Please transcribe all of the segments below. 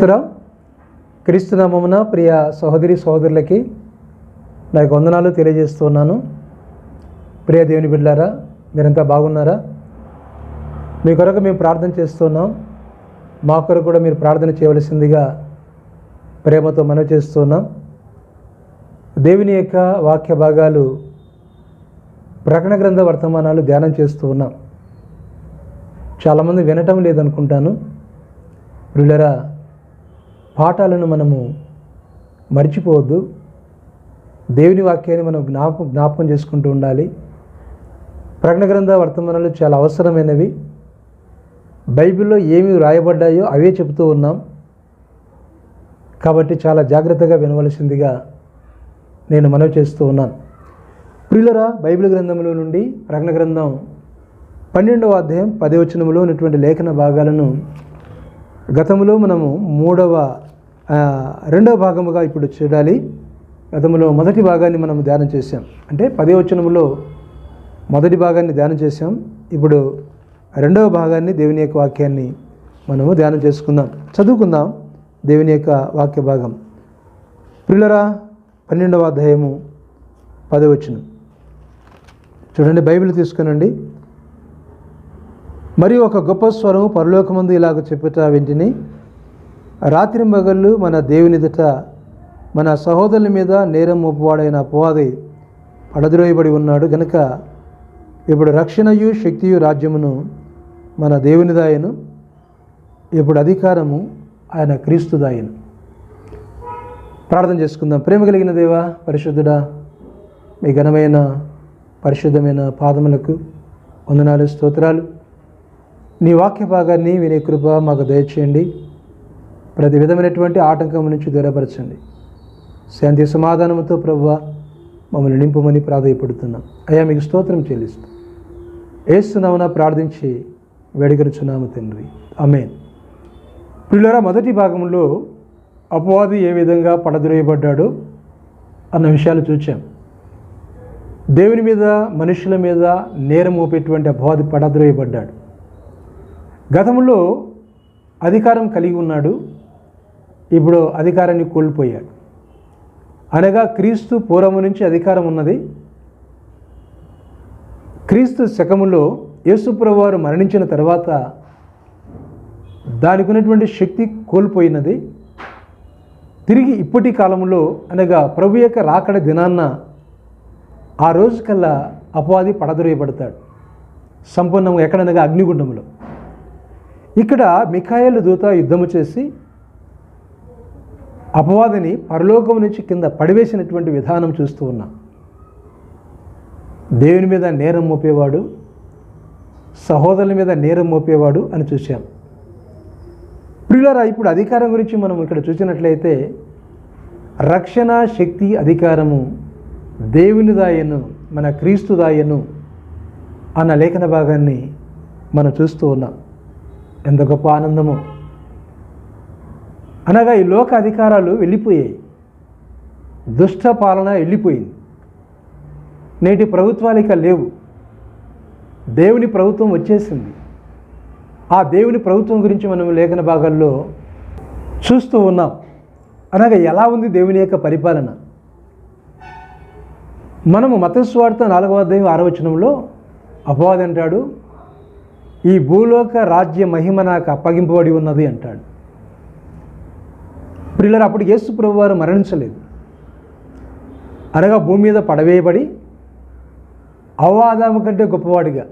స్తోత్రం. క్రీస్తునామమున ప్రియ సహోదరి సహోదరులకి నా యొక్క వందనాలు తెలియజేస్తున్నాను. ప్రియ దేవుని బిడ్డారా మీరంతా బాగున్నారా? మీ కొరకు మేము ప్రార్థన చేస్తున్నాం. మా కొరకు కూడా మీరు ప్రార్థన చేయవలసిందిగా ప్రేమతో మనవి చేస్తున్నాం. దేవుని యొక్క వాక్య భాగాలు ప్రకటన గ్రంథ వర్తమానాలు ధ్యానం చేస్తూ ఉన్నాం. చాలామంది వినటం లేదనుకుంటాను. పిల్లరా పాఠాలను మనము మర్చిపోవద్దు. దేవుని వాక్యాన్ని మనం జ్ఞాపకం జ్ఞాపకం చేసుకుంటూ ఉండాలి. ప్రకటన గ్రంథ వర్తమానాలు చాలా అవసరమైనవి. బైబిల్లో ఏమి వ్రాయబడ్డాయో అవే చెబుతూ ఉన్నాం. కాబట్టి చాలా జాగ్రత్తగా వినవలసిందిగా నేను మనవి చేస్తూ ఉన్నాను. ప్రియులరా బైబిల్ గ్రంథంలో నుండి ప్రకటన గ్రంథం పన్నెండవ అధ్యాయం పదవచనములో ఉన్నటువంటి లేఖన భాగాలను గతంలో మనము మూడవ రెండవ భాగముగా ఇప్పుడు చూడాలి. గతంలో మొదటి భాగాన్ని మనం ధ్యానం చేసాం అంటే పదే వచనములో మొదటి భాగాన్ని ధ్యానం చేసాం ఇప్పుడు రెండవ భాగాన్ని దేవుని యొక్క వాక్యాన్ని మనము ధ్యానం చేసుకుందాం. చదువుకుందాం దేవుని యొక్క వాక్య భాగం. పిల్లరా పన్నెండవ అధ్యాయము పదవచనం చూడండి బైబిల్ తీసుకునండి. మరి ఒక గొప్ప స్వరము పరలోకమందు ఇలాగ చెప్పుట వెంటనే రాత్రి మగళ్ళు మన దేవునిదట మన సహోదరుల మీద నేరం మోపువాడైన అపవాది పడద్రోయబడి ఉన్నాడు. గనుక ఇప్పుడు రక్షణయు శక్తియు రాజ్యమును మన దేవునిదాయను ఇప్పుడు అధికారము ఆయన క్రీస్తుదాయను ప్రార్థన చేసుకుందాం. ప్రేమ కలిగిన దేవా పరిశుద్ధుడా మీ ఘనమైన పరిశుద్ధమైన పాదములకు వందనాలు స్తోత్రాలు. నీ వాక్య భాగాన్ని వినే కృప మాకు దయచేయండి. ప్రతి విధమైనటువంటి ఆటంకం నుంచి దూరపరచండి. శాంతి సమాధానంతో ప్రభు మమ్మల్ని నింపమని ప్రాధాయపడుతున్నాం. అయ్యా మీకు స్తోత్రం చెల్లిస్తాం ఏస్తున్నామన ప్రార్థించి వేడుకరుచున్నాము తండ్రి. అమేన్ పిల్లరా మొదటి భాగంలో అపవాది ఏ విధంగా పడద్రోయబడ్డాడో అన్న విషయాలు చూచాం. దేవుని మీద మనుషుల మీద నేరం మోపేటువంటి అపవాది పడద్రోయబడ్డాడు. గతంలో అధికారం కలిగి ఉన్నాడు ఇప్పుడు అధికారాన్ని కోల్పోయాడు. అనగా క్రీస్తు పూర్వము నుంచి అధికారం ఉన్నది. క్రీస్తు శకములో యేసుప్రభు వారు మరణించిన తర్వాత దానికి ఉన్నటువంటి శక్తి కోల్పోయినది. తిరిగి ఇప్పటి కాలంలో అనగా ప్రభు యొక్క రాకడ దినాన్న ఆ రోజు కల్లా అపవాది పడదొరేయబడతాడు. సంపూర్ణంగా ఎక్కడనగా అగ్నిగుండంలో. ఇక్కడ మిఖాయిలు దూత యుద్ధము చేసి అపవాదిని పరలోకం నుంచి కింద పడివేసినటువంటి విధానం చూస్తూ ఉన్నాం. దేవుని మీద నేరం మోపేవాడు సహోదరుల మీద నేరం మోపేవాడు అని చూశాం. ప్రియులరా ఇప్పుడు అధికారం గురించి మనం ఇక్కడ చూసినట్లయితే రక్షణ శక్తి అధికారము దేవుని దాయను మన క్రీస్తు దాయను అన్న లేఖన భాగాన్ని మనం చూస్తూ ఉన్నాం. ఎంత గొప్ప ఆనందము. అనగా ఈ లోక అధికారాలు వెళ్ళిపోయాయి. దుష్ట పాలన వెళ్ళిపోయింది. నేటి ప్రభుత్వాలు ఇక లేవు. దేవుని ప్రభుత్వం వచ్చేసింది. ఆ దేవుని ప్రభుత్వం గురించి మనం లేఖన భాగాల్లో చూస్తూ ఉన్నాం. అనగా ఎలా ఉంది దేవుని యొక్క పరిపాలన? మనము మతస్వార్థ నాలుగవ అధ్యాయం ఆరవచనంలో అపవాదంటాడు అంటాడు ఈ భూలోక రాజ్య మహిమ నాకు అప్పగింపబడి ఉన్నది అంటాడు. ప్రిల్లర్ అప్పుడు యేసు ప్రభు వారు మరణించలేదు. అనగా భూమి మీద పడవేయబడి అవాదాము కంటే గొప్పవాడిగా.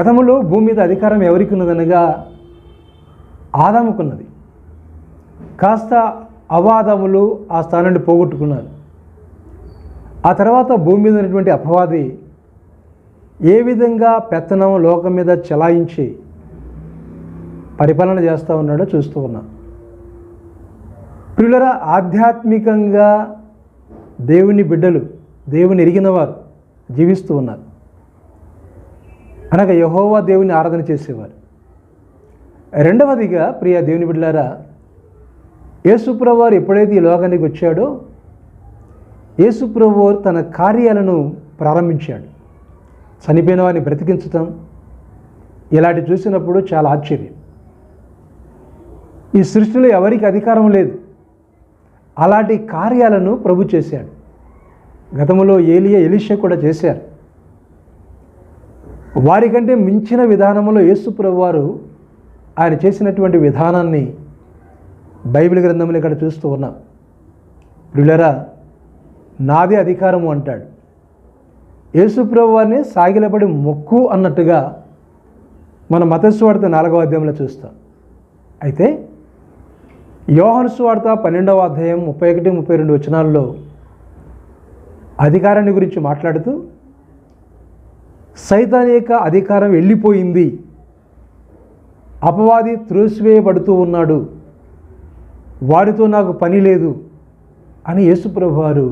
గతంలో భూమి మీద అధికారం ఎవరికి ఉన్నదనగా ఆదాముకున్నది. కాస్త అవాదములు ఆ స్థానాన్ని పోగొట్టుకున్నారు. ఆ తర్వాత భూమి మీద ఉన్నటువంటి అపవాది ఏ విధంగా పెత్తనం లోకం మీద చలాయించి పరిపాలన చేస్తూ ఉన్నాడో చూస్తూ ఉన్నా. పిల్లల ఆధ్యాత్మికంగా దేవుని బిడ్డలు దేవుని ఎరిగిన వారు జీవిస్తూ ఉన్నారు. అనగా యహోవా దేవుని ఆరాధన చేసేవారు. రెండవదిగా ప్రియ దేవుని బిడ్డలారా యేసుప్రవారు ఎప్పుడైతే ఈ లోకానికి వచ్చాడో యేసుప్రవారు తన కార్యాలను ప్రారంభించాడు. చనిపోయిన వారిని బ్రతికించటం ఇలాంటి చూసినప్పుడు చాలా ఆశ్చర్యం. ఈ సృష్టిలో ఎవరికి అధికారం లేదు. అలాంటి కార్యాలను ప్రభు చేశాడు. గతంలో ఏలియా ఎలిషా కూడా చేశారు. వారికంటే మించిన విధానంలో యేసు వారు ఆయన చేసినటువంటి విధానాన్ని బైబిల్ గ్రంథంలో ఇక్కడ చూస్తూ ఉన్నాం. పిల్లరా నాదే అధికారము అంటాడు. యేసు వారిని సాగిలపడి మొక్కు అన్నట్టుగా మన మతస్వార్త నాలుగవ అధ్యాయంలో చూస్తాం. అయితే యోహను స్వార్త పన్నెండవ అధ్యాయం ముప్పై ఒకటి ముప్పై రెండు వచనాల్లో అధికారాన్ని గురించి మాట్లాడుతూ సైతాన్ యొక్క అధికారం వెళ్ళిపోయింది. అపవాది త్రోసివేయబడుతూ ఉన్నాడు. వాడితో నాకు పని లేదు అని యేసుప్రభు వారు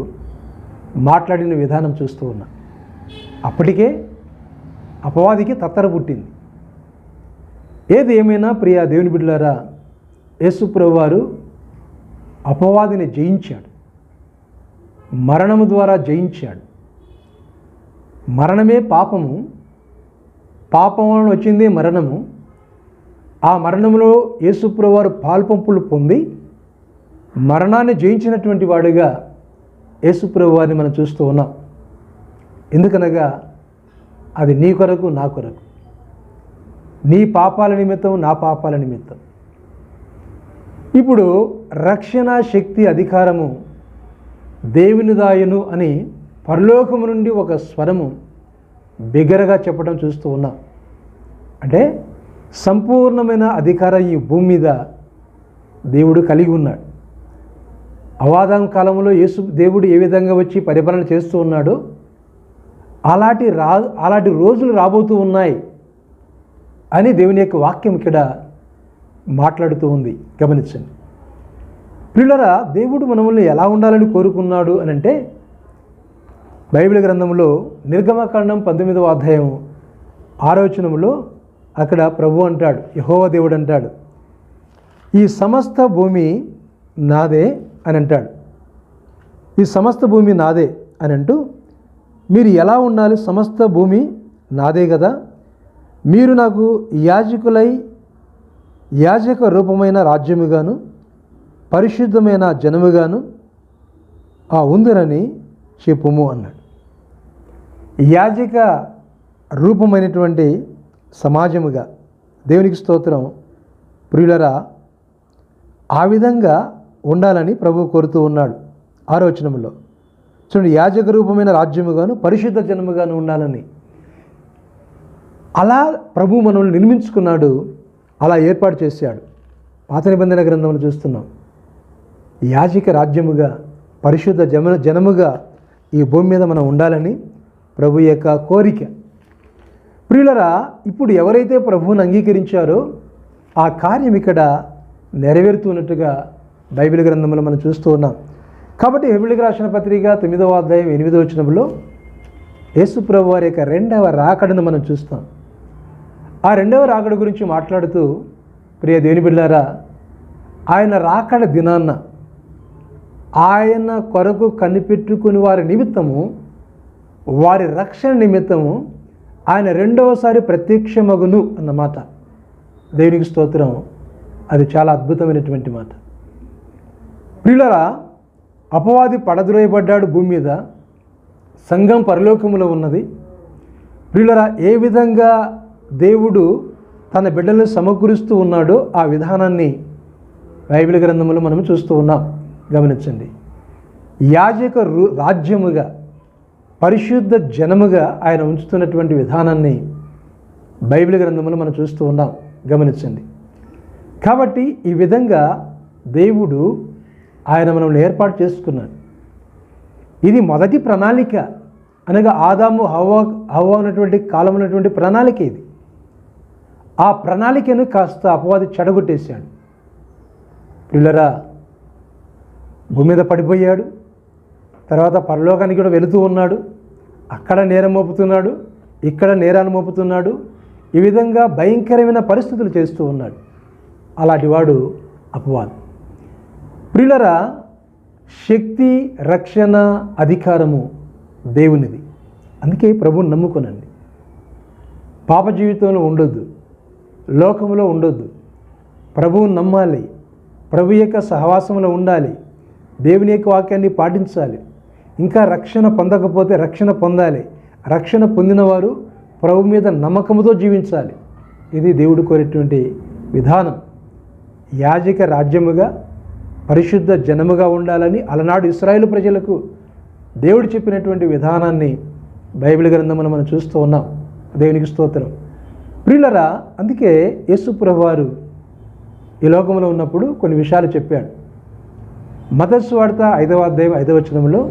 మాట్లాడిన విధానం చూస్తూ ఉన్నా అప్పటికే అపవాదికి తత్తర పుట్టింది. ఏది ఏమైనా ప్రియా దేవుని బిడ్డలారా యేసుప్రభు వారు అపవాదిని జయించాడు. మరణము ద్వారా జయించాడు. మరణమే పాపము. పాపం వచ్చింది మరణము. ఆ మరణంలో యేసుప్రభు వారు పాల్పంపులు పొంది మరణాన్ని జయించినటువంటి వాడుగా యేసుప్రభు వారిని మనం చూస్తూ ఉన్నాం. ఎందుకనగా అది నీ కొరకు నా కొరకు. నీ పాపాల నిమిత్తం నా పాపాల నిమిత్తం. ఇప్పుడు రక్షణ శక్తి అధికారము దేవునిదాయను అని పరలోకము నుండి ఒక స్వరము బిగ్గరగా చెప్పడం చూస్తూ ఉన్నాం. అంటే సంపూర్ణమైన అధికారం ఈ భూమి మీద దేవుడు కలిగి ఉన్నాడు. అవాదం కాలంలో యేసు దేవుడు ఏ విధంగా వచ్చి పరిపాలన చేస్తూ ఉన్నాడో అలాంటి రా అలాంటి రోజులు రాబోతూ ఉన్నాయి అని దేవుని యొక్క వాక్యం ఇక్కడ మాట్లాడుతూ ఉంది. గమనించండి. పిల్లరా దేవుడు మనల్ని ఎలా ఉండాలని కోరుకున్నాడు అని అంటే బైబిల్ గ్రంథంలో నిర్గమకాండం పంతొమ్మిదవ అధ్యాయం ఆలోచనములో అక్కడ ప్రభు అంటాడు యహోవ దేవుడు అంటాడు ఈ సమస్త భూమి నాదే అని అంటాడు. ఈ సమస్త భూమి నాదే అని అంటూ మీరు ఎలా ఉండాలి సమస్త భూమి నాదే కదా? మీరు నాకు యాజకులై యాజక రూపమైన రాజ్యముగాను పరిశుద్ధమైన జనముగాను ఆ ఉందరని చెప్పుము అన్నాడు. యాజక రూపమైనటువంటి సమాజముగా దేవునికి స్తోత్రం. ప్రియులరా ఆ విధంగా ఉండాలని ప్రభు కోరుతూ ఉన్నాడు. ఆలోచనలో చూడండి యాజక రూపమైన రాజ్యముగాను పరిశుద్ధ జనముగాను ఉండాలని. అలా ప్రభు మనల్ని నిర్మించుకున్నాడు అలా ఏర్పాటు చేశాడు. పాత నిబంధన గ్రంథంలో చూస్తున్నాం. యాజక రాజ్యముగా పరిశుద్ధ జమ జనముగా ఈ భూమి మీద మనం ఉండాలని ప్రభు యొక్క కోరిక. ప్రియులరా ఇప్పుడు ఎవరైతే ప్రభువుని అంగీకరించారో ఆ కార్యం ఇక్కడ నెరవేరుతున్నట్టుగా బైబిల్ గ్రంథంలో మనం చూస్తూ ఉన్నాం. కాబట్టి హెబిలికి రాసిన పత్రిక తొమ్మిదవ అధ్యాయం ఎనిమిదవ వచనంలో యేసుప్రభు వారి యొక్క రెండవ రాకడను మనం చూస్తాం. ఆ రెండవ రాకడ గురించి మాట్లాడుతూ ప్రియ దేవుని బిడ్డారా ఆయన రాకడ దినాన్న ఆయన కొరకు కనిపెట్టుకుని వారి నిమిత్తము వారి రక్షణ నిమిత్తము ఆయన రెండవసారి ప్రత్యక్షమగును అన్నమాట. దేవునికి స్తోత్రం. అది చాలా అద్భుతమైనటువంటి మాట. ప్రియులరా అపవాది పడద్రోయబడ్డాడు భూమి మీద సంఘం పరలోకములో ఉన్నది. ప్రియులరా ఏ విధంగా దేవుడు తన బిడ్డలను సమకూరుస్తూ ఉన్నాడో ఆ విధానాన్ని బైబిల్ గ్రంథంలో మనం చూస్తూ ఉన్నాం. గమనించండి. యాజక రాజ్యముగా పరిశుద్ధ జనముగా ఆయన ఉంచుతున్నటువంటి విధానాన్ని బైబిల్ గ్రంథంలో మనం చూస్తూ ఉన్నాం. గమనించండి. కాబట్టి ఈ విధంగా దేవుడు ఆయన మనల్ని ఏర్పాటు చేసుకున్నాడు. ఇది మొదటి ప్రణాళిక. అనగా ఆదాము హవ హవ ఉన్నటువంటి కాలం ఉన్నటువంటి ప్రణాళిక ఇది. ఆ ప్రణాళికను కాస్త అపవాది చెడగొట్టేశాడు. పిల్లరా భూమి మీద పడిపోయాడు. తర్వాత పరలోకానికి కూడా వెళుతూ ఉన్నాడు. అక్కడ నేరం మోపుతున్నాడు. ఇక్కడ నేరాన్ని మోపుతున్నాడు. ఈ విధంగా భయంకరమైన పరిస్థితులు చేస్తూ ఉన్నాడు. అలాంటి వాడు అపవాదం. ప్రియులరా శక్తి రక్షణ అధికారము దేవునిది. అందుకే ప్రభుని నమ్ముకోనండి. పాప జీవితంలో ఉండొద్దు. లోకంలో ఉండొద్దు. ప్రభువుని నమ్మాలి. ప్రభు యొక్క సహవాసంలో ఉండాలి. దేవుని యొక్క వాక్యాన్ని పాటించాలి. ఇంకా రక్షణ పొందకపోతే రక్షణ పొందాలి. రక్షణ పొందినవారు ప్రభు మీద నమ్మకంతో జీవించాలి. ఇది దేవుడు కోరేటువంటి విధానం. యాజక రాజ్యముగా పరిశుద్ధ జనముగా ఉండాలని అలనాడు ఇస్రాయేల్ ప్రజలకు దేవుడు చెప్పినటువంటి విధానాన్ని బైబిల్ గ్రంథమును మనం చూస్తూ ఉన్నాం. దేవునికి స్తోత్రం. ప్రియులరా అందుకే యేసుప్రభు వారు ఈ లోకంలో ఉన్నప్పుడు కొన్ని విషయాలు చెప్పాడు. మతస్వార్త ఐదవ అధ్యాయం ఐదవచనంలో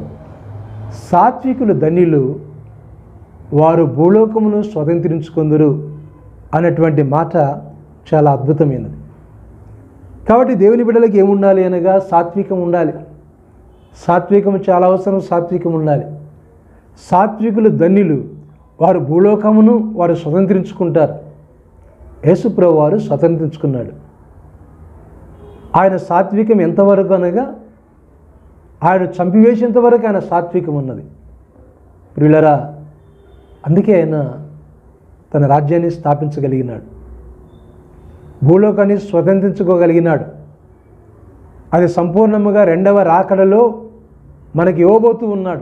సాత్వికులు ధన్యులు వారు భూలోకమును స్వతంత్రించుకుందరు అనేటువంటి మాట చాలా అద్భుతమైనది. కాబట్టి దేవుని బిడ్డలకు ఏముండాలి అనగా సాత్వికం ఉండాలి. సాత్వికం చాలా అవసరం సాత్వికం ఉండాలి. సాత్వికులు ధన్యులు. వారు భూలోకమును వారు స్వతంత్రించుకుంటారు. యేసుప్రభు వారు స్వతంత్రించుకున్నాడు. ఆయన సాత్వికం ఎంతవరకు అనగా ఆయన చంపివేసేంత వరకు ఆయన సాత్వికం ఉన్నది. ప్రియులరా అందుకే ఆయన తన రాజ్యాన్ని స్థాపించగలిగినాడు. భూలోకాన్ని స్వతంత్రించుకోగలిగినాడు. అది సంపూర్ణముగా రెండవ రాకడలో మనకి ఇవ్వబోతూ ఉన్నాడు.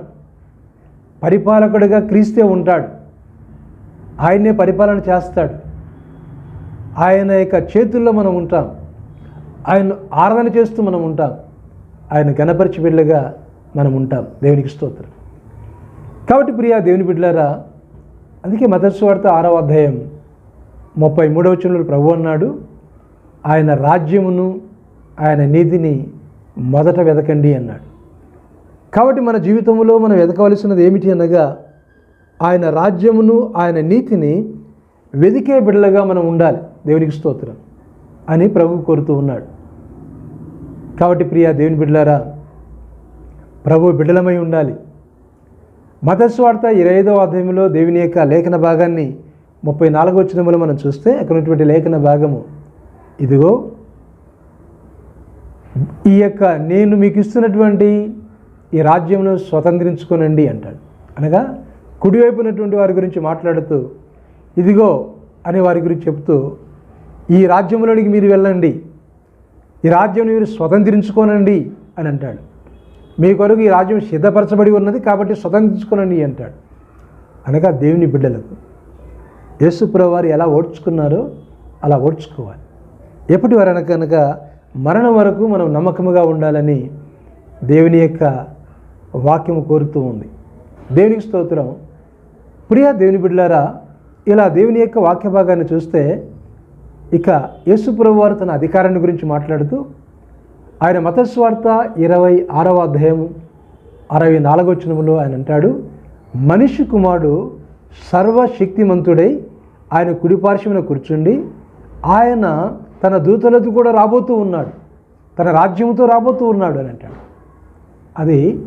పరిపాలకుడిగా క్రీస్తే ఉంటాడు. ఆయన్నే పరిపాలన చేస్తాడు. ఆయన యొక్క చేతుల్లో మనం ఉంటాం. ఆయన ఆరాధన చేస్తూ మనం ఉంటాం. ఆయన గణపరిచి బిడ్డగా మనం ఉంటాం. దేవునికి స్తోత్రం. కాబట్టి ప్రియా దేవుని బిడ్డలారా అందుకే మతస్వార్త ఆరవ అధ్యాయం ముప్పై మూడవ వచనంలో ప్రభు అన్నాడు ఆయన రాజ్యమును ఆయన నీతిని మొదట వెదకండి అన్నాడు. కాబట్టి మన జీవితంలో మనం వెతకవలసినది ఏమిటి అనగా ఆయన రాజ్యమును ఆయన నీతిని వెదికే బిడ్డలుగా మనం ఉండాలి. దేవునికి స్తోత్రం అని ప్రభు కోరుతూ ఉన్నాడు. కాబట్టి ప్రియా దేవుని బిడ్డలారా ప్రభు బిడ్డలమై ఉండాలి. మతస్వార్త ఇరవై ఐదవ అధ్యాయంలో దేవుని యొక్క లేఖన భాగాన్ని ముప్పై నాలుగో వచ్చినములో మనం చూస్తే అక్కడ ఉన్నటువంటి లేఖన భాగము ఇదిగో ఈ యొక్క నేను మీకు ఇస్తున్నటువంటి ఈ రాజ్యమును స్వతంత్రించుకోనండి అంటాడు. అనగా కుడివైపు ఉన్నటువంటి వారి గురించి మాట్లాడుతూ ఇదిగో అని వారి గురించి చెప్తూ ఈ రాజ్యంలోనికి మీరు వెళ్ళండి. ఈ రాజ్యం మీరు స్వతంత్రించుకోనండి అని అంటాడు. మీ కొరకు ఈ రాజ్యం సిద్ధపరచబడి ఉన్నది కాబట్టి స్వతంత్రించుకోనండి అంటాడు. అనగా దేవుని బిడ్డలకు యేసుప్రభు వారు ఎలా ఓడ్చుకున్నారో అలా ఓడ్చుకోవాలి. ఎప్పటి వరకు కనుక మరణం వరకు మనం నమ్మకముగా ఉండాలని దేవుని యొక్క వాక్యము కోరుతూ ఉంది. దేవునికి స్తోత్రం. ప్రియ దేవుని బిడ్డలారా ఇలా దేవుని యొక్క వాక్య భాగాన్ని చూస్తే ఇక యేసుప్రభు వారు తన అధికారాన్ని గురించి మాట్లాడుతూ ఆయన మతస్వార్త ఇరవై ఆరవ అధ్యాయము అరవై నాలుగవచనములో ఆయన అంటాడు మనిషి కుమారుడు సర్వశక్తిమంతుడై ఆయన కుడిపార్శ్వమున కూర్చుండి ఆయన తన దూతలతో కూడా రాబోతూ ఉన్నాడు. తన రాజ్యముతో రాబోతూ ఉన్నాడు అని అంటాడు. అది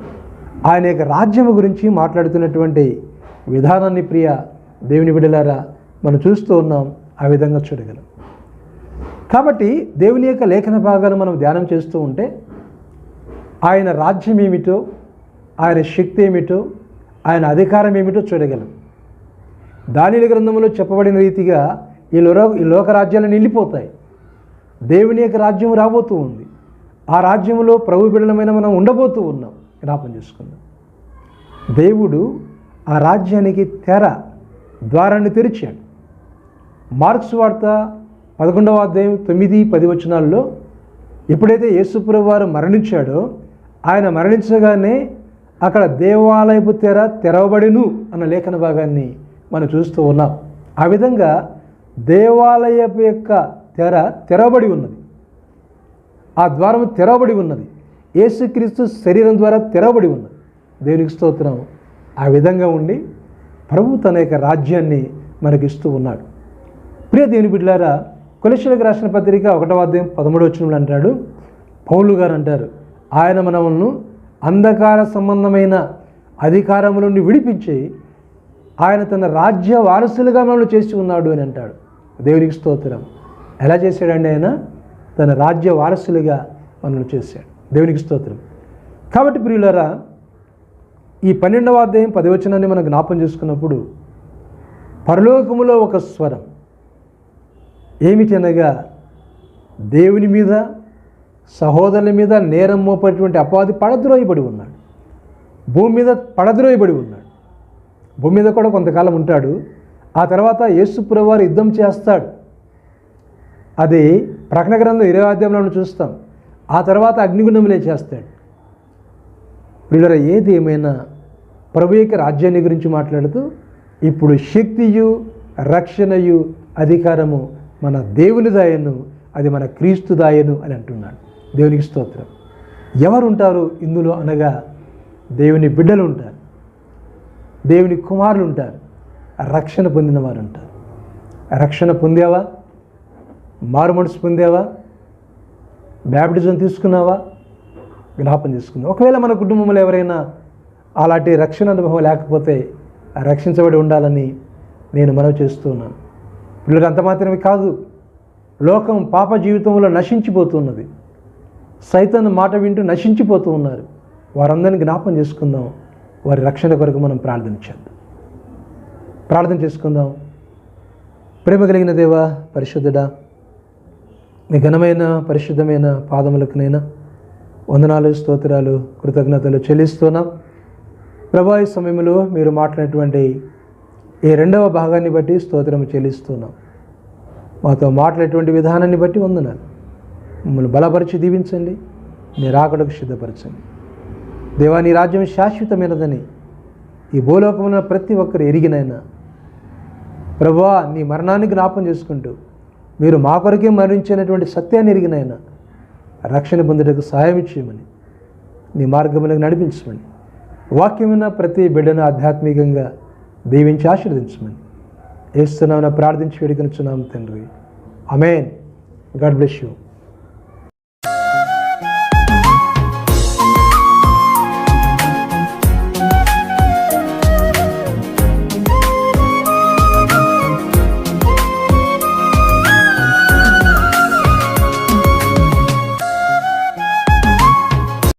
ఆయన యొక్క రాజ్యము గురించి మాట్లాడుతున్నటువంటి విధానాన్ని ప్రియ దేవుని బిడలారా మనం చూస్తూ ఉన్నాం ఆ విధంగా చూడగలం. కాబట్టి దేవుని యొక్క లేఖన భాగాలు మనం ధ్యానం చేస్తూ ఉంటే ఆయన రాజ్యం ఏమిటో ఆయన శక్తి ఏమిటో ఆయన అధికారం ఏమిటో చూడగలం. దానిల గ్రంథంలో చెప్పబడిన రీతిగా ఈ లోక ఈ లోక రాజ్యాలు నిలిపోతాయి దేవుని యొక్క రాజ్యం రాబోతూ ఉంది. ఆ రాజ్యంలో ప్రభు బిడలమైన మనం ఉండబోతూ ఉన్నాం. జ్ఞాపం చేసుకుందాం. దేవుడు ఆ రాజ్యానికి తెర ద్వారాన్ని తెరిచాడు. మార్క్స్ వార్త పదకొండవ అధ్యాయం తొమ్మిది పది వచనాల్లో ఎప్పుడైతే యేసుప్రభు వారు మరణించాడో ఆయన మరణించగానే అక్కడ దేవాలయపు తెర తెరవబడిను అన్న లేఖన భాగాన్ని మనం చూస్తూ ఉన్నాం. ఆ విధంగా దేవాలయపు యొక్క తెర తెరవబడి ఉన్నది. ఆ ద్వారం తెరవబడి ఉన్నది. యేసుక్రీస్తు శరీరం ద్వారా తెరవబడి ఉన్నది. దేవునికి స్తోత్రం. ఆ విధంగా ఉండి ప్రభు తన యొక్క రాజ్యాన్ని మనకిస్తూ ఉన్నాడు. ప్రియ దేవుని బిడ్లారా కొలెషలకు రాసిన పత్రిక ఒకటవ అధ్యాయం పదమూడు వచ్చినప్పుడు అంటాడు. పౌలు గారు అంటారు ఆయన మనములను అంధకార సంబంధమైన అధికారముల నుండి విడిపించి ఆయన తన రాజ్య వారసులుగా మనల్ని చేసి ఉన్నాడు అని అంటాడు. దేవునికి స్తోత్రం. ఎలా చేశాడండి ఆయన? తన రాజ్య వారసులుగా మనల్ని చేశాడు. దేవునికి స్తోత్రం. కాబట్టి ప్రియులరా ఈ పన్నెండవ అధ్యాయం పదివచనాన్ని మనం జ్ఞాపం చేసుకున్నప్పుడు పరలోకములో ఒక స్వరం ఏమిటనగా దేవుని మీద సహోదరుల మీద నేరం మోపేటువంటి అపాధి పడద్రోయబడి ఉన్నాడు. భూమి మీద పడద్రోయబడి ఉన్నాడు. భూమి మీద కూడా కొంతకాలం ఉంటాడు. ఆ తర్వాత యేసుప్రవారు యుద్ధం చేస్తాడు. అది ప్రకటన గ్రంథం ఇరవై అధ్యాయంలో చూస్తాం. ఆ తర్వాత అగ్నిగుండములే చేస్తాడు. వీళ్ళ ఏది ఏమైనా ప్రభు యొక్క రాజ్యాన్ని గురించి మాట్లాడుతూ ఇప్పుడు శక్తియు రక్షణయు అధికారము మన దేవుని దాయను అది మన క్రీస్తు దాయను అని అంటున్నాడు. దేవునికి స్తోత్రం. ఎవరు ఉంటారు ఇందులో అనగా దేవుని బిడ్డలు ఉంటారు దేవుని కుమారులు ఉంటారు రక్షణ పొందిన వారు ఉంటారు రక్షణ పొందావా? మారు మనసు పొందేవా? బ్యాప్టిజం తీసుకున్నావా? జ్ఞాపం చేసుకుందాం ఒకవేళ మన కుటుంబంలో ఎవరైనా అలాంటి రక్షణ అనుభవం లేకపోతే రక్షించబడి ఉండాలని నేను మనవి చేస్తున్నాను పిల్లలు అంత మాత్రమే కాదు లోకం పాప జీవితంలో నశించిపోతున్నది. సైతాన్ని మాట వింటూ నశించిపోతూ ఉన్నారు. వారందరినీ జ్ఞాపం చేసుకుందాం. వారి రక్షణ కొరకు మనం ప్రార్థన చేద్దాం. ప్రార్థన చేసుకుందాం. ప్రేమ కలిగిన దేవా పరిశుద్ధుడా మీ ఘనమైన పరిశుద్ధమైన పాదములకునైనా వందనాలు స్తోత్రాలు కృతజ్ఞతలు చెల్లిస్తున్నాం. ప్రభా ఈ సమయంలో మీరు మాట్లాడినటువంటి ఈ రెండవ భాగాన్ని బట్టి స్తోత్రం చెల్లిస్తున్నాం. మాతో మాట్లాడేటువంటి విధానాన్ని బట్టి వందనాలు. మమ్మల్ని బలపరిచి దీవించండి. నీ రాకడకు సిద్ధపరచండి. దేవా నీ రాజ్యం శాశ్వతమైనదని ఈ భూలోకమున ప్రతి ఒక్కరు ఎరిగినైనా ప్రభా నీ మరణాన్ని జ్ఞాపం చేసుకుంటూ మీరు మా కొరకే మరణించినటువంటి సత్యాన్ని ఎరిగినైనా రక్షణ పొందుటకు సహాయం చేయమని నీ మార్గములకు నడిపించమని వాక్యమైన ప్రతి బిడ్డను ఆధ్యాత్మికంగా దీవించి ఆశీర్వదించమని. ఏస్తున్నామని ప్రార్థించి వేడుకొనిచున్నాం తండ్రి. Amen God bless you.